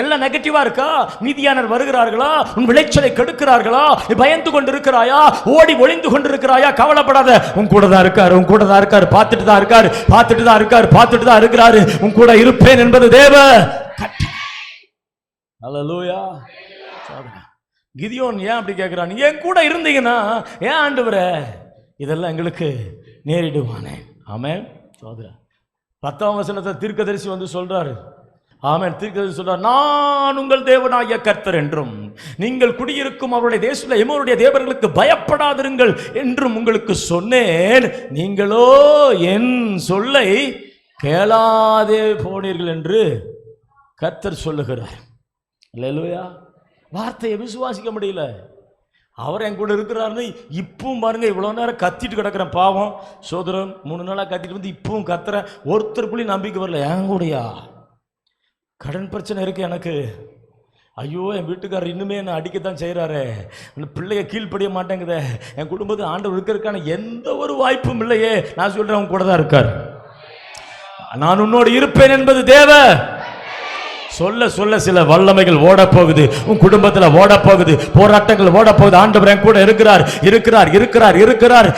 எல்லாம் நெகட்டிவா இருக்கா? நீதியானர் வருகிறார்களா? உன் விளைச்சலை கெடுக்கிறார்களா? நீ பயந்து கொண்டு இருக்கிறாயா ஓடி ஒளிந்து கொண்டு இருக்கிறாயா கவலைப்படாத. உன் கூட தான் இருக்காரு உன் கூட தான் இருக்காரு. பார்த்துட்டு தான் இருக்காரு பார்த்துட்டு தான் இருக்காரு பார்த்துட்டு தான் இருக்கிறாரு. உன் கூட இருப்பேன் என்பது தேவ லூயா கிதியோன் ஏன் அப்படி கேட்கிறான் என் கூட இருந்தீங்கன்னா ஏன் ஆண்டவரே இதெல்லாம் எங்களுக்கு நேரிடுவானே ஆமே சோதரா பத்தாம் வசனத்தை தீர்க்கதரிசி வந்து சொல்றாரு. ஆமன். தீர்க்கதரிசி சொல்றார் நான் உங்கள் தேவனாகிய கர்த்தர் என்றும் நீங்கள் குடியிருக்கும் அவருடைய தேசத்தில் எமோருடைய தேவர்களுக்கு பயப்படாதிருங்கள் என்றும் உங்களுக்கு சொன்னேன். நீங்களோ என் சொல்லை கேளாதே போனீர்கள் என்று கர்த்தர் சொல்லுகிறார். இல்லையா வார்த்தையை விசுவாசிக்க முடியல. அவர் என் கூட இருக்கிறாருன்னு இப்பவும் பாருங்க இவ்வளோ நேரம் கத்திட்டு கிடக்கிறேன். பாவம் சோதரன் மூணு நாளாக கத்திட்டு வந்து இப்பவும் கத்துறேன். ஒருத்தருக்குள்ளேயும் நம்பிக்கை வரல. என் கூடயா? கடன் பிரச்சனை இருக்குது எனக்கு. ஐயோ என் வீட்டுக்காரர் இன்னுமே என்னை அடிக்கத்தான் செய்கிறாரு அந்த பிள்ளைய கீழ்ப்படிய மாட்டேங்குதே. என் குடும்பத்தில் ஆண்டவர் இருக்கிறதுக்கான எந்த ஒரு வாய்ப்பும் இல்லையே. நான் சொல்கிறேன் அவங்க கூட தான் இருக்கார். நான் உன்னோடு இருப்பேன் என்பது தேவை. சொல்ல சொல்ல சில வல்லமைகள் ஓடப்போகுது. போகுது உன் குடும்பத்தில் ஓட போகுது போராட்டங்கள் ஓடப்போகுது. ஆண்டவர் என் கூட இருக்கிறார் இருக்கிறார் இருக்கிறார் இருக்கிறார்.